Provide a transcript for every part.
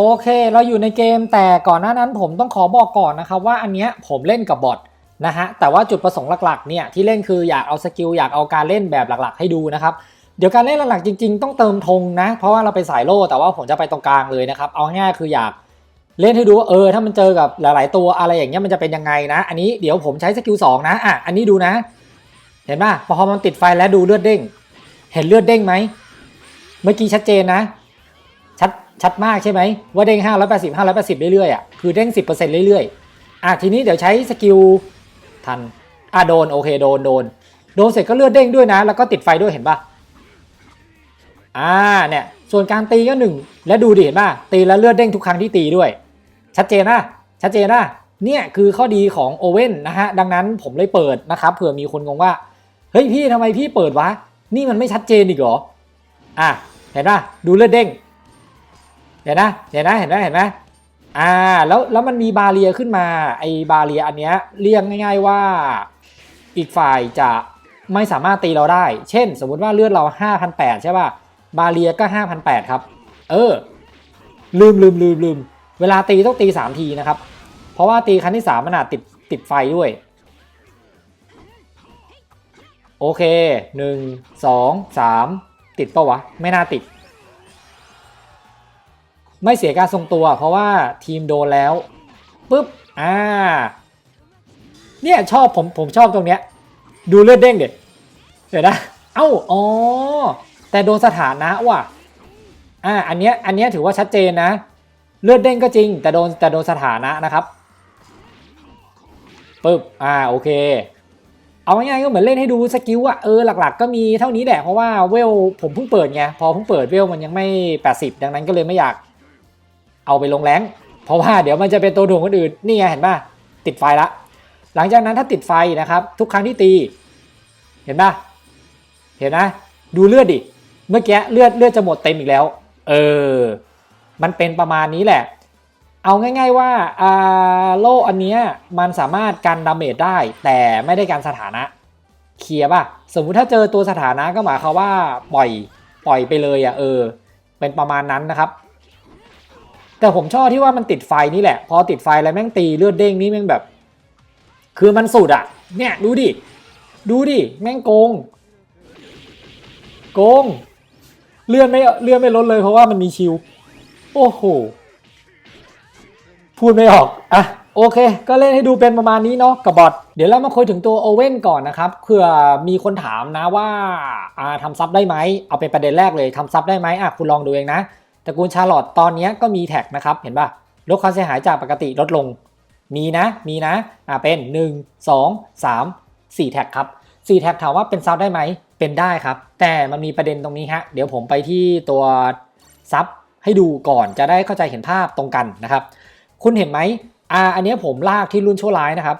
โอเค เราอยู่ในเกมแต่ก่อนหน้านั้นผมต้องขอบอกก่อนนะครับว่าอันเนี้ยผมเล่นกับบอทนะฮะแต่ว่าจุดประสงค์หลักๆเนี่ยที่เล่นคืออยากเอาสกิลอยากเอาการเล่นแบบหลักๆ ให้ดูนะครับเดี๋ยวการเล่นหลักๆจริง ๆ ต้องเติมธงนะเพราะว่าเราไปสายโล่แต่ว่าผมจะไปตรงกลางเลยนะครับเอาง่ายคืออยากเล่นให้ดูว่าเออถ้ามันเจอกับหลาย ๆ ตัวอะไรอย่างเงี้ยมันจะเป็นยังไงนะ อันนี้เดี๋ยวผมใช้สกิลสองนะอะอันนี้ดูนะ เห็นป่ะพอมันติดไฟแล้วดูเลือดเด้ง เห็นเลือดเด้งไหมเมื่อกี้ชัดเจนนะ ชัดมากใช่ไหมว่าเด้ง 5 8 0 5 8 0 เรื่อยๆอะคือเด้ง 10%เรื่อยๆอะทีนี้เดี๋ยวใช้สกิลทันอะโดนโอเคโดนโดนโดนเสร็จก็เลือดเด้งด้วยนะ แล้วก็ติดไฟด้วยเห็นปะอ่าเนี่ยส่วนการตีก็หนึ่งและดูดิเห็นปะตีแล้วเลือดเด้งทุกครั้งที่ตีด้วย ชัดเจนนะชัดเจนนะเนี่ยคือข้อดีของโอเว่นนะฮะดังนั้นผมเลยเปิดนะครับเผื่อมีคนงงว่าเฮ้ยพี่ทำไมพี่เปิดวะนี่มันไม่ชัดเจนอีกเหรออะเห็นปะดูเลือดเด้ง ห็นนะเห็นนะเห็นไหมเห็นไหมอ่าแล้วแล้วมันมีบาเรียขึ้นมาไอ้บาเรียอันเนี้ยเรียกง่าย ๆว่าอีกฝ่ายจะไม่สามารถตีเราได้ เช่น สมมุติว่าเลือดเรา 5,800 ใช่ป่ะ บาเรียก็ 5,800 ครับ เออ ลืมลืมลืมลืม เวลาตีต้องตี 3 ทีนะครับ เพราะว่าตีครั้งที่ 3 มันอาจติดติดไฟด้วย โอเค 1 2 3 ติดปะวะ ไม่น่าติด ไม่เสียการทรงตัว เพราะว่าทีมโดนแล้วปุ๊บอ่าเนี่ยชอบผมผมชอบตรงเนี้ย ดูเลือดเด้งเด็ดเดี๋ยวนะเอ้าอ๋อแต่โดนสถานะว่ะอ่าอันเนี้ยอันเนี้ยถือว่าชัดเจนนะ เลือดเด้งก็จริง แต่โดนแต่โดนสถานะนะครับปุ๊บอ่าโอเค เอาง่ายๆก็เหมือนเล่นให้ดูสกิลอะเออหลักๆ ก็มีเท่านี้แหละเพราะว่าเวลผมเพิ่งเปิดไงพอเพิ่งเปิดเวลมันยังไม่ 80 ดังนั้นก็เลยไม่อยาก เอาไปลงแรงเพราะว่าเดี๋ยวมันจะเป็นตัวถ่วงคนอื่นนี่ไงเห็นป่ะติดไฟละ หลังจากนั้นถ้าติดไฟนะครับ ทุกครั้งที่ตี เห็นป่ะเห็นนะ ดูเลือดดิเมื่อกี้เลือดเลือดจะหมดเต็มอีกแล้ว เออ มันเป็นประมาณนี้แหละ เอาง่าย ๆว่าอ่าโล่อันเนี้ยมันสามารถกันดาเมจได้ แต่ไม่ได้การสถานะเคลียร์ป่ะ สมมุติถ้าเจอตัวสถานะก็หมายความว่าปล่อยปล่อยไปเลยอะเออ เป็นประมาณนั้นนะครับ แต่ผมชอบที่ว่ามันติดไฟนี่แหละ พอติดไฟแล้วแม่งตีเลือดเด้งนี่แม่งแบบ คือมันสุดอะเนี่ยดูดิ ดูดิ แม่งโกง โกง เลื่อนไม่เลื่อนไม่ลดเลยเพราะว่ามันมีชิว โอ้โห พูดไม่ออก อะโอเค ก็เล่นให้ดูเป็นประมาณนี้เนาะกับบอทเดี๋ยวเรามาคุยถึงตัวโอเว่นก่อนนะครับเผื่อมีคนถามนะว่าอ่าทำซับได้ไหม เอาเป็นประเด็นแรกเลยทำซับได้ไหมอะคุณลองดูเองนะ ตระกูลชาร์ลอตตอนนี้ก็มีแท็กนะครับ เห็นป่ะลดความเสียหายจากปกติลดลง มีนะ มีนะ อ่าเป็น 1 2 3 4 แท็กครับ 4 แท็กถามว่าเป็นซับได้ไหม เป็นได้ครับ แต่มันมีประเด็นตรงนี้ฮะ เดี๋ยวผมไปที่ตัวซับให้ดูก่อนจะได้เข้าใจเห็นภาพตรงกันนะครับ คุณเห็นไหมอ่าอันนี้ผมลากที่รุ่นโชว์ไลน์นะครับ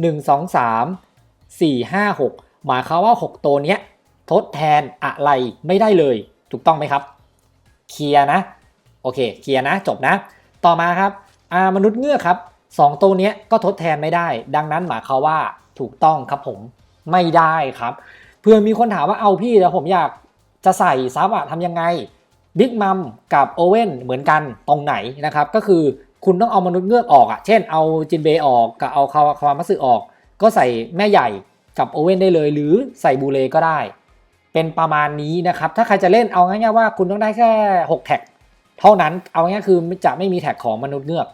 1 2 3 4 5 6 หมายความว่า 6 ตัวเนี้ยทดแทนอะไรไม่ได้เลย ถูกต้องไหมครับ เคลียนะ โอเค เคลียนะ จบนะ ต่อมาครับอามนุษย์เงือกครับสองตัวนี้ก็ทดแทนไม่ได้ ดังนั้นหมายความว่าถูกต้องครับผมไม่ได้ครับ เพื่อมีคนถามว่าเอาพี่แล้วผมอยากจะใส่ซับอะทำยังไงบิ๊กมัมกับโอเว่นเหมือนกันตรงไหนนะครับ ก็คือคุณต้องเอามนุษย์เงือกออกอะเช่นเอาจินเบย์ออกกับเอาคาวาคาวามัสึออก ก็ใส่แม่ใหญ่กับโอเว่นได้เลย หรือใส่บูเลก็ได้ เป็นประมาณนี้นะครับ ถ้าใครจะเล่นเอาง่ายๆว่าคุณต้องได้แค่ 6 แท็ก เท่านั้นเอาง่ายคือจะไม่มีแท็กของมนุษย์เงือก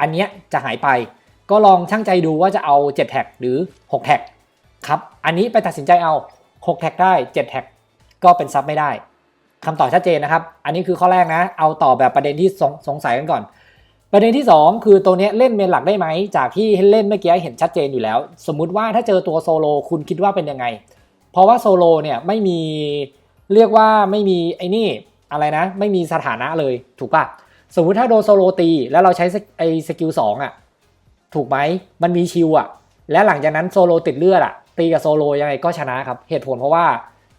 อันเนี้ยจะหายไป ก็ลองช่างใจดูว่าจะเอา 7 แท็กหรือ 6 แท็กครับ อันนี้ไปตัดสินใจเอา 6 แท็กได้ 7 แท็กก็เป็นซับไม่ได้คำตอบชัดเจนนะครับ อันนี้คือข้อแรกนะ เอาต่อแบบประเด็นที่สงสงสัยกันก่อน ประเด็นที่ 2 คือตัวเนี้ยเล่นเมนหลักได้ไหม จากที่เล่นเมื่อกี้เห็นชัดเจนอยู่แล้ว สมมุติว่าถ้าเจอตัวโซโลคุณคิดว่าเป็นยังไง เพราะว่าโซโลเนี่ยไม่มีเรียกว่าไม่มีไอ้นี่อะไรนะ ไม่มีสถานะเลยถูกปะสมมติถ้าโดนโซโลตี แล้วเราใช้ไอ้สกิลสองอะถูกไหมมันมีชิวอะ และหลังจากนั้นโซโลติดเลือดอะตีกับโซโลยังไงก็ชนะครับ เหตุผลเพราะว่า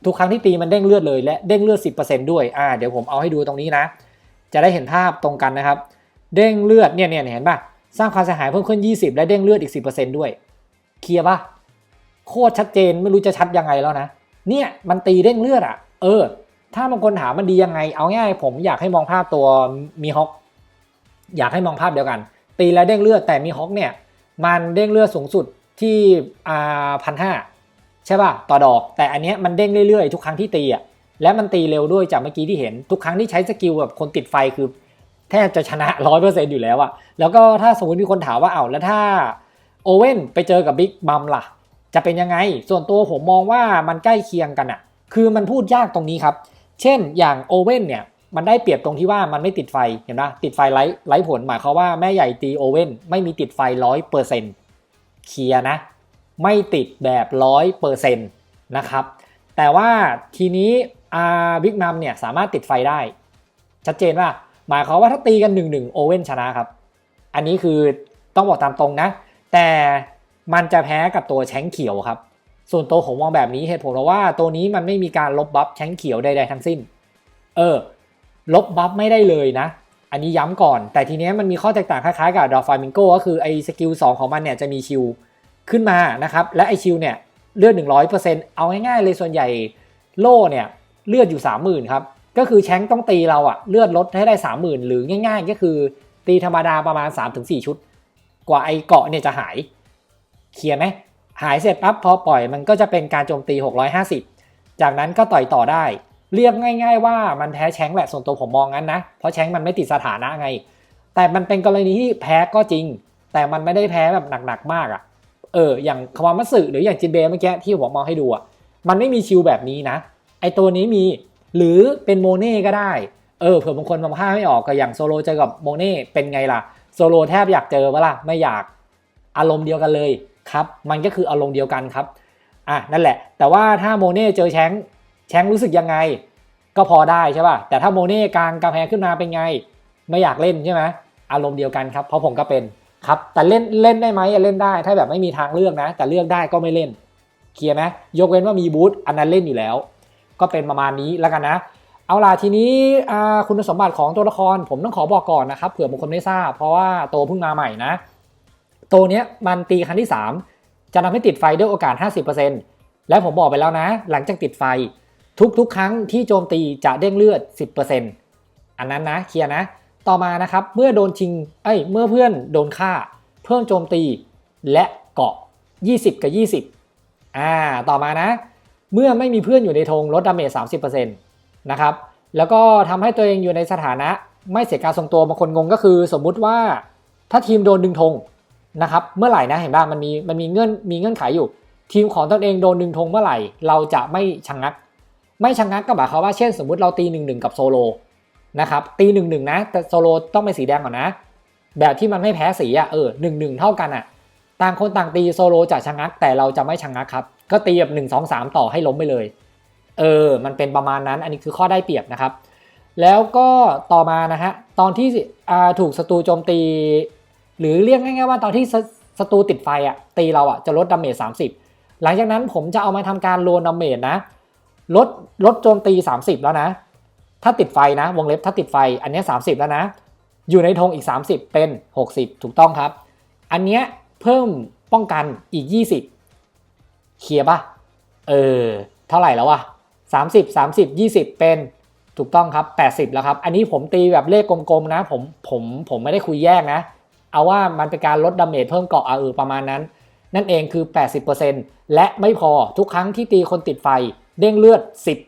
ทุกครั้งที่ตีมันเด้งเลือดเลยและเด้งเลือด 10%ด้วยอ่าเดี๋ยวผมเอาให้ดูตรงนี้นะ จะได้เห็นภาพตรงกันนะครับ เด้งเลือดเนี่ยเนี่ยเห็นปะสร้างความเสียหายเพิ่มขึ้น 20 และเด้งเลือดอีก 10%ด้วย เคลียร์ปะ โคตรชัดเจนไม่รู้จะชัดยังไงแล้วนะ เนี่ยมันตีเด้งเลือดอะ่ะ เออ ถ้าบางคนถามมันดียังไง เอาง่ายผมอยากให้มองภาพตัวมีฮอกอยากให้มองภาพเดียวกัน ตีแล้วเด้งเลือดแต่มีฮอกเนี่ย มันเด้งเลือดสูงสุดที่อ่าพันห้าใช่ป่ะต่อดอก แต่อันเนี้ยมันเด้งเรื่อยๆ ทุกครั้งที่ตีอะและมันตีเร็วด้วยจากเมื่อกี้ที่เห็นทุกครั้งที่ใช้สกิลแบบคนติดไฟคือ แทบจะชนะร้อยเปอร์เซ็นต์อยู่แล้วอะแล้วก็ถ้าสมมติมีคนถามว่าเอาแล้วถ้าโอเว่นไปเจอกับบิ๊กบัมล่ะ จะเป็นยังไง ส่วนตัวผมมองว่ามันใกล้เคียงกันอะคือมันพูดยากตรงนี้ครับ เช่นอย่างโอเว่นเนี่ยมันได้เปรียบตรงที่ว่ามันไม่ติดไฟเห็นปะติดไฟไร้ไร้ผลหมายความว่าแม่ใหญ่ตีโอเว่นไม่มีติดไฟร้อยเปอร์เซ็นต์เคลียนะ ไม่ติดแบบร้อยเปอร์เซ็นต์นะครับแต่ว่าทีนี้อาบิ๊กมัมเนี่ยสามารถติดไฟได้ ชัดเจนว่าหมายความว่าถ้าตีกัน1นหนึ่งโอเว่นชนะครับ อันนี้คือต้องบอกตามตรงนะ แต่ มันจะแพ้กับตัวแชงเขียวครับ ส่วนตัวผมมองแบบนี้เหตุผลเพราะว่าตัวนี้มันไม่มีการลบบัฟแชงเขียวใดๆทั้งสิ้น เออ ลบบัฟไม่ได้เลยนะ อันนี้ย้ำก่อน แต่ทีเนี้ยมันมีข้อแตกต่างคล้ายๆกับดอฟามิงโกก็คือไอ้สกิล2ของมันเนี่ยจะมีชิลขึ้นมานะครับ และไอชิลเนี่ยเลือด 100%เอาง่ายๆเลยส่วนใหญ่โล่เนี่ยเลือดอยู่ 30,000ครับ ก็คือแชงต้องตีเราอะเลือดลดให้ได้ 30,000 หรือง่าย ๆ ก็คือตีธรรมดาประมาณ 3-4 ชุด กว่าไอเกาะเนี่ยจะหาย เคลียร์ไหมหายเสร็จปั๊บพอปล่อยมันก็จะเป็นการโจมตี 650 จากนั้นก็ต่อยต่อได้ เรียกง่าย ๆ ว่ามันแพ้แชงแหละส่วนตัวผมมองงั้นนะ เพราะแชงมันไม่ติดสถานะไง แต่มันเป็นกรณีที่แพ้ก็จริง แต่มันไม่ได้แพ้แบบหนักๆมากอะเอออย่างคาวามัตสึหรืออย่างจินเบเมื่อกี้ที่ผมมองให้ดูอะมันไม่มีชิลแบบนี้นะ ไอตัวนี้มีหรือเป็นโมเน่ก็ได้เออเผื่อบางคนมองภาพไม่ออกก็อย่างโซโลเจอกับโมเน่เป็นไงล่ะโซโลแทบอยากเจอปะล่ะไม่อยากอารมณ์เดียวกันเลย ครับมันก็คืออารมณ์เดียวกันครับอะนั่นแหละ แต่ว่าถ้าโมเน่เจอแชงแชงรู้สึกยังไง ก็พอได้ใช่ป่ะแต่ถ้าโมเน่กลางกำแพงขึ้นมาเป็นไง ไม่อยากเล่นใช่ไหมอารมณ์เดียวกันครับเพราะผมก็เป็นครับแต่เล่นเล่นได้ไหมเล่นได้ถ้าแบบไม่มีทางเลือกนะ แต่เลือกได้ก็ไม่เล่นเคลียร์ไหมยกเว้นว่ามีบูธอันนั้นเล่นอยู่แล้ว ก็เป็นประมาณนี้แล้วกันนะ เอาล่ะทีนี้คุณสมบัติของตัวละครผมต้องขอบอกก่อนนะครับเผื่อบางคนไม่ทราบ เพราะว่าโตเพิ่งมาใหม่นะ ตัวเนี้ยมันตีครั้งที่ 3 จะทำให้ติดไฟด้วยโอกาส 50%และผมบอกไปแล้วนะ หลังจากติดไฟ ทุกๆ ครั้งที่โจมตีจะเด้งเลือด 10%อันนั้นนะเคลียร์นะ ต่อมานะครับเมื่อโดนชิงเอ้ยเมื่อเพื่อนโดนฆ่า เพิ่มโจมตีและเกาะ 20 กับ 20อ่าต่อมานะ เมื่อไม่มีเพื่อนอยู่ในธงลดดาเมจ30%นะครับแล้วก็ทำให้ตัวเองอยู่ในสถานะไม่เสียการทรงตัวบางคนงงก็คือ สมมุติว่าถ้าทีมโดนดึงธง นะครับเมื่อไหร่นะเห็นป่ะมันมีมันมีเงื่อนมีเงื่อนไขอยู่ ทีมของตนเองโดนดึงธงเมื่อไหร่ เราจะไม่ชะงงัก ไม่ชะงงักก็หมายความว่าเช่นสมมุติเราตีหนึ่งหนึ่งกับโซโลนะครับตีหนึ่งหนึ่งนะแต่โซโลต้องเป็นสีแดงก่อนนะ แบบที่มันไม่แพ้สีอะเออหนึ่งหนึ่งเท่ากันอะต่างคนต่างตีโซโลจะชะงัก แต่เราจะไม่ชะงักครับก็ตีแบบหนึ่งสองสามต่อให้ล้มไปเลยเออมันเป็นประมาณนั้นอันนี้คือข้อได้เปรียบนะครับแล้วก็ต่อมานะฮะตอนที่ถูกศัตรูโจมตี หรือเรียกง่ายๆว่าตอนที่ศัตรูติดไฟอะตีเราอะจะลดดาเมจ30 หลังจากนั้นผมจะเอามาทำการโลนดาเมจนะลดลดโจมตี 30 แล้วนะ ถ้าติดไฟนะ วงเล็บถ้าติดไฟอันนี้ 30 แล้วนะ อยู่ในธงอีก 30 เป็น 60 ถูกต้องครับ อันเนี้ยเพิ่มป้องกันอีก 20 เคลียร์ปะเออ เท่าไหร่แล้ววะ30 30 20 เป็นถูกต้องครับ 80 แล้วครับ อันนี้ผมตีแบบเลขกลมๆนะ ผมผมผมไม่ได้คุยแยกนะ เอาว่ามันเป็นการลดดาเมจเพิ่มเกาะอาเออประมาณนั้น นั่นเองคือ 80%และไม่พอทุกครั้งที่ตีคนติดไฟ เด้งเลือด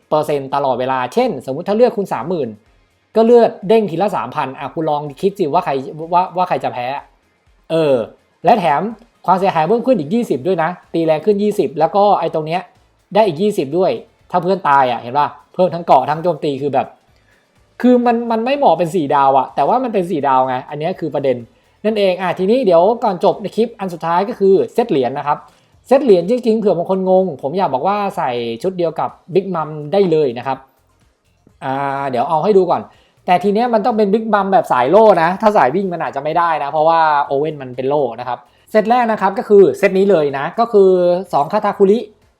10%ตลอดเวลา เช่น สมมุติถ้าเลือดคุณ 30,000 ก็เลือดเด้งทีละ 3,000อะคุณลองคิดสิว่าใครว่าว่าใครจะแพ้ เออ และแถมความเสียหายเพิ่มขึ้นอีก 20 ด้วยนะ ตีแรงขึ้น 20 แล้วก็ไอ้ตรงเนี้ยได้อีก 20 ด้วย ถ้าเพื่อนตายอะเห็นป่ะเพิ่มทั้งเกาะทั้งโจมตีคือแบบ คือมันมันไม่เหมาะเป็น 4 ดาวอะแต่ว่ามันเป็น 4 ดาวไง อันนี้คือประเด็น นั่นเองอะทีนี้เดี๋ยวก่อนจบในคลิปอันสุดท้ายก็คือเซตเหรียญนะครับเซตเหรียญจริงๆเผื่อบางคนงง ผมอยากบอกว่าใส่ชุดเดียวกับบิ๊กมัมได้เลยนะครับอ่าเดี๋ยวเอาให้ดูก่อน แต่ทีเนี้ยมันต้องเป็นบิ๊กมัมแบบสายโล่นะ ถ้าสายวิ่งมันอาจจะไม่ได้นะ เพราะว่าโอเว่นมันเป็นโล่นะครับเซตแรกนะครับก็คือเซตนี้เลยนะ ก็คือ 2 คาทาคุริ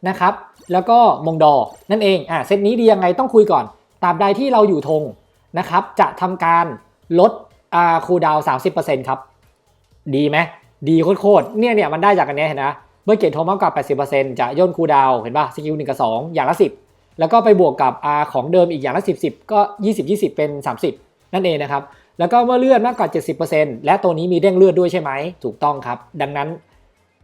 นะครับแล้วก็มงดอ นั่นเองอะเซตนี้ดียังไงต้องคุยก่อนตราบใดที่เราอยู่ธงนะครับจะทำการลด อ่าคูดาวสามสิบเปอร์เซ็นต์ครับ ดีไหมดีโคตรเนี่ยเนี่ยมันได้จากอันนี้เห็นนะ เมื่อเกตโทมากกว่า80%จะย่นคูดาวเห็นป่ะสกิลหนึ่งกับ2องอย่างละ10แล้วก็ไปบวกกับอาของเดิมอีกอย่างละ10 10ก็20 20เป็น30นั่นเองนะครับ แล้วก็เมื่อเลือดมากกว่า 70%และตัวนี้มีเด้งเลือดด้วยใช่ไหม ถูกต้องครับ ดังนั้น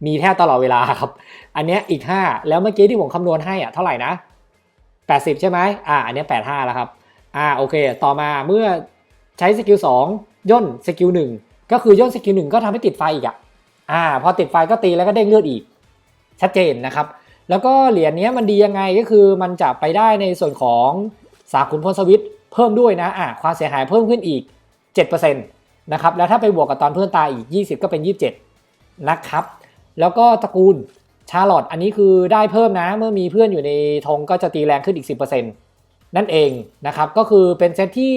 มีแทบตลอดเวลาครับ อันนี้อีก 5 แล้วเมื่อกี้ที่ผมคำนวณให้อะเท่าไหร่นะ 80 ใช่ไหมอ่า อันนี้ 85 แล้วครับ อ่า โอเค ต่อมาเมื่อใช้สกิล2 ย่นสกิล1ก็คือย่นสกิล1ก็ทำให้ติดไฟอีกอะอ่าพอติดไฟก็ตีแล้วก็เด้งเลือดอีก ชัดเจนนะครับ แล้วก็เหรียญนี้มันดียังไงก็คือมันจะไปได้ในส่วนของสาขุนพลสวิตเพิ่มด้วยนะอะความเสียหายเพิ่มขึ้นอีก 7%นะครับแล้วถ้าไปบวกกับตอนเพื่อนตายอีก 20 ก็เป็น 27 นะครับ แล้วก็ตระกูลชาร์ลอตอันนี้คือได้เพิ่มนะ เมื่อมีเพื่อนอยู่ในธงก็จะตีแรงขึ้นอีก 10%นั่นเองนะครับก็คือเป็นเซตที่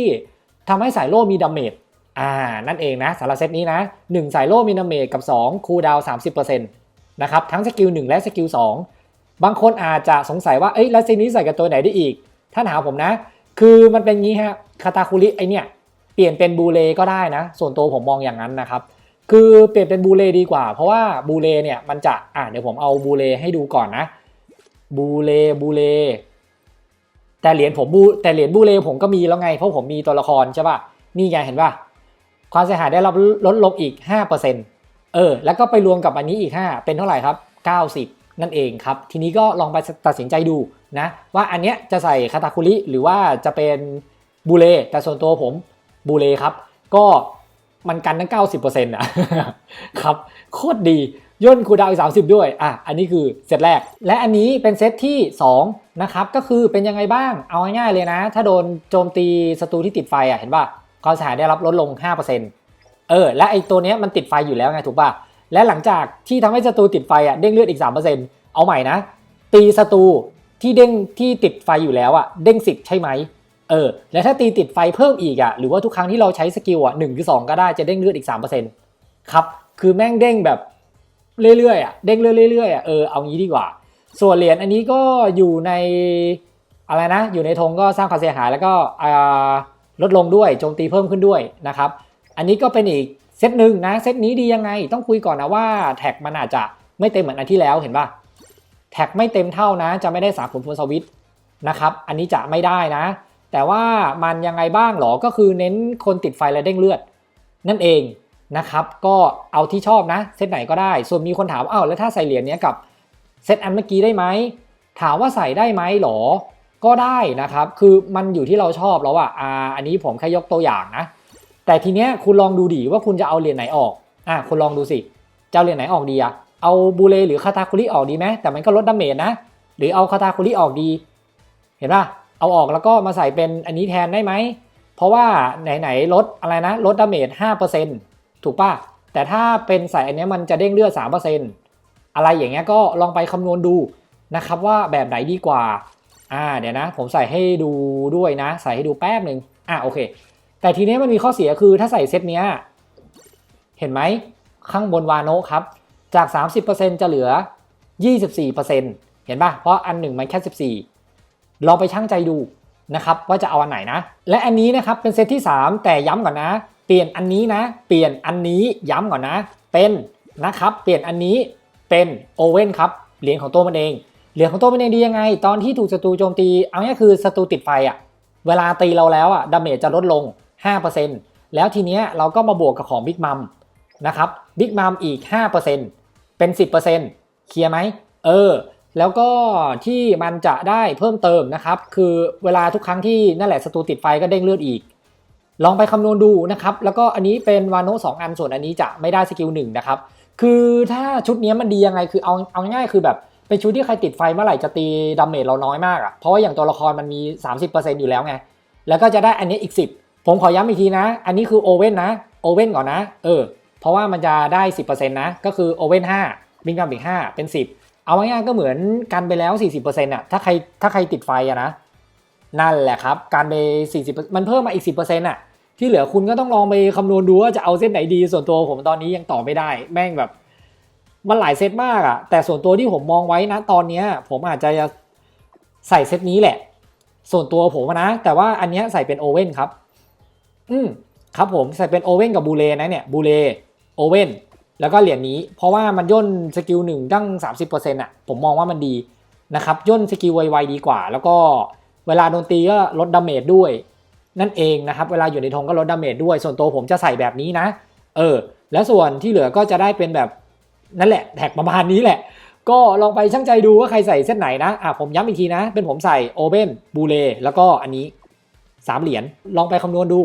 ทำให้สายโล่มีดาเมจ อ่า นั่นเองนะสำหรับเซตนี้นะ 1 สายโล่มีดาเมกับ 2 คูลดาวน์30%นะครับ ทั้งสกิล 1 และสกิล 2 บางคนอาจจะสงสัยว่า เอ้ยแล้วเซตนี้ใส่กับตัวไหนได้อีก ถ้าถามผมนะ คือมันเป็นงี้ฮะคาตาคุริไอเนี่ย เปลี่ยนเป็นบูเลก็ได้นะ ส่วนตัวผมมองอย่างนั้นนะครับ คือเปลี่ยนเป็นบูเลดีกว่า เพราะว่าบูเลเนี่ยมันจะ อ่าเดี๋ยวผมเอาบูเลให้ดูก่อนนะ บูเลบูเล แต่เหรียญผมบูแต่เหรียญบูเลผมก็มีแล้วไง เพราะผมมีตัวละครใช่ป่ะ นี่ไงเห็นป่ะ ความเสียหายได้รับลดลงอีก 5%เออ แล้วก็ไปรวมกับอันนี้อีก 5 เป็นเท่าไหร่ครับ 90 นั่นเองครับ ทีนี้ก็ลองไปตัดสินใจดูนะ ว่าอันเนี้ยจะใส่คาตาคุริหรือว่าจะเป็นบูเล แต่ส่วนตัวผมบูเลครับ ก็มันกันทั้ง 90%อะครับ โคตรดีย่นคูดาวอีก 30 ด้วย อะ อันนี้คือเซตแรก และอันนี้เป็นเซตที่ 2 นะครับ ก็คือเป็นยังไงบ้าง เอาง่ายๆเลยนะ ถ้าโดนโจมตีศัตรูที่ติดไฟอะ เห็นป่ะ ความเสียหายได้รับลดลง 5%เออ และไอตัวเนี้ยมันติดไฟอยู่แล้วไงถูกป่ะ และหลังจากที่ทำให้ศัตรูติดไฟอะเด้งเลือดอีก 3%เอาใหม่นะ ตีศัตรูที่เด้งที่ติดไฟอยู่แล้วอะเด้ง 10 ใช่ไหมเออ แล้วถ้าตีติดไฟเพิ่มอีกอะหรือว่าทุกครั้งที่เราใช้สกิลอะหนึ่งหรือสองก็ได้จะเด้งเลือดอีก 3%ครับ คือแม่งเด้งแบบเรื่อยๆอะเด้งเรื่อยๆอะเออเอางี้ดีกว่า ส่วนเหรียญอันนี้ก็อยู่ในอะไรนะ อยู่ในธงก็สร้างความเสียหายแล้วก็อ่า ลดลงด้วยโจมตีเพิ่มขึ้นด้วยนะครับ อันนี้ก็เป็นอีกเซตหนึ่งนะ เซตนี้ดียังไง ต้องคุยก่อนนะว่าแท็กมันอาจจะไม่เต็มเหมือนอันที่แล้วเห็นป่ะแท็กไม่เต็มเท่านะ จะไม่ได้สาขุนพลสวิตนะครับ อันนี้จะไม่ได้นะ แต่ว่ามันยังไงบ้างหรอ ก็คือเน้นคนติดไฟและเด้งเลือด นั่นเองนะครับ ก็เอาที่ชอบนะ เซตไหนก็ได้ ส่วนมีคนถามอ้าวแล้วถ้าใส่เหรียญเนี้ยกับเซตอันเมื่อกี้ได้ไหม ถามว่าใส่ได้ไหมหรอ ก็ได้นะครับ คือมันอยู่ที่เราชอบแล้วอะอ่า อันนี้ผมแค่ยกตัวอย่างนะ แต่ทีเนี้ยคุณลองดูดิว่าคุณจะเอาเหรียญไหนออก อะคุณลองดูสิจะเอาเหรียญไหนออกดีอะเอาบูเลหรือคาตาคุริออกดีไหมแต่มันก็ลดดาเมจนะ หรือเอาคาตาคุริออกดี เห็นป่ะ เอาออกแล้วก็มาใส่เป็นอันนี้แทนได้ไหม เพราะว่าไหนๆลดอะไรนะ ลดดาเมจ5%ถูกป่ะ แต่ถ้าเป็นใส่อันนี้มันจะเด้งเลือด3%อะไรอย่างเงี้ยก็ลองไปคำนวณดูนะครับว่าแบบไหนดีกว่า อ่าเดี๋ยวนะ ผมใส่ให้ดูด้วยนะ ใส่ให้ดูแป๊บหนึ่งอ่าโอเค แต่ทีนี้มันมีข้อเสียคือถ้าใส่เซตเนี้ยเห็นไหมข้างบนวาโนะครับ จาก 30%จะเหลือ 24%เห็นป่ะ เพราะอันหนึ่งมันแค่ 14 ลองไปชั่งใจดูนะครับว่าจะเอาอันไหนนะ และอันนี้นะครับเป็นเซตที่ 3 แต่ย้ำก่อนนะ เปลี่ยนอันนี้นะ เปลี่ยนอันนี้ย้ำก่อนนะ เป็นนะครับ เปลี่ยนอันนี้เป็นโอเว่นครับ เหรียญของตัวมันเอง เหรียญของตัวมันเองดียังไง ตอนที่ถูกศัตรูโจมตี เอาง่ายคือศัตรูติดไฟอะ่ะเวลาตีเราแล้วอะ่ะดาเมจจะลดลง 5%แล้วทีเนี้ยเราก็มาบวกกับของบิ๊กมัมนะครับบิ๊กมัมอีก 5%เป็น 10%เคลียร์ไหมเออ แล้วก็ที่มันจะได้เพิ่มเติมนะครับ คือเวลาทุกครั้งที่นั่นแหละศัตรูติดไฟก็เด้งเลือดอีก ลองไปคำนวณดูนะครับ แล้วก็อันนี้เป็นวานโนสองอันส่วนอันนี้จะไม่ได้สกิลหนึ่งนะครับ คือถ้าชุดนี้มันดียังไงคือเอาเอาง่ายคือแบบ เป็นชุดที่ใครติดไฟเมื่อไหร่จะตีดาเมจเราน้อยมากอะ่ะเพราะว่าอย่างตัวละครมันมี 30%อยู่แล้วไง แล้วก็จะได้อันนี้อีก 10 ผมขอย้ำอีกทีนะ อันนี้คือโอเว่นนะโอเว่นก่อนนะเออเพราะว่ามันจะได้ 10%นะก็คือโอเว่น5บิงกัมอีก5เป็น 10 เอาง่ายๆก็เหมือนกันไปแล้ว 40%อะถ้าใครถ้าใครติดไฟอะนะนั่นแหละครับการไป 40 มันเพิ่มมาอีก 10%อะที่เหลือคุณก็ต้องลองไปคำนวณดูว่าจะเอาเส้นไหนดีส่วนตัวผมตอนนี้ยังตอไม่ได้แม่งแบบ มันหลายเซตมากอะแต่ส่วนตัวที่ผมมองไว้นะตอนเนี้ย ผมอาจจะใส่เซตนี้แหละ ส่วนตัวผมนะ แต่ว่าอันเนี้ยใส่เป็นโอเว่นครับ อืมครับผมใส่เป็นโอเว่นกับบูเลนะเนี่ยบูเลโอเว่นแล้วก็เหรียญนี้ เพราะว่ามันย่นสกิลหนึ่งตั้ง 30%อะผมมองว่ามันดีนะครับย่นสกิลไวๆดีกว่า แล้วก็เวลาโดนตีก็ลดดาเมจด้วย นั่นเองนะครับ เวลาอยู่ในธงก็ลดดาเมจด้วย ส่วนตัวผมจะใส่แบบนี้นะ เออ แล้วส่วนที่เหลือก็จะได้เป็นแบบ นั่นแหละแท็กประมาณนี้แหละ ก็ลองไปช่างใจดูว่าใครใส่เส้นไหนนะอะผมย้ำอีกทีนะ เป็นผมใส่โอเบนบูเลแล้วก็อันนี้3เหรียญลองไปคำนวณดู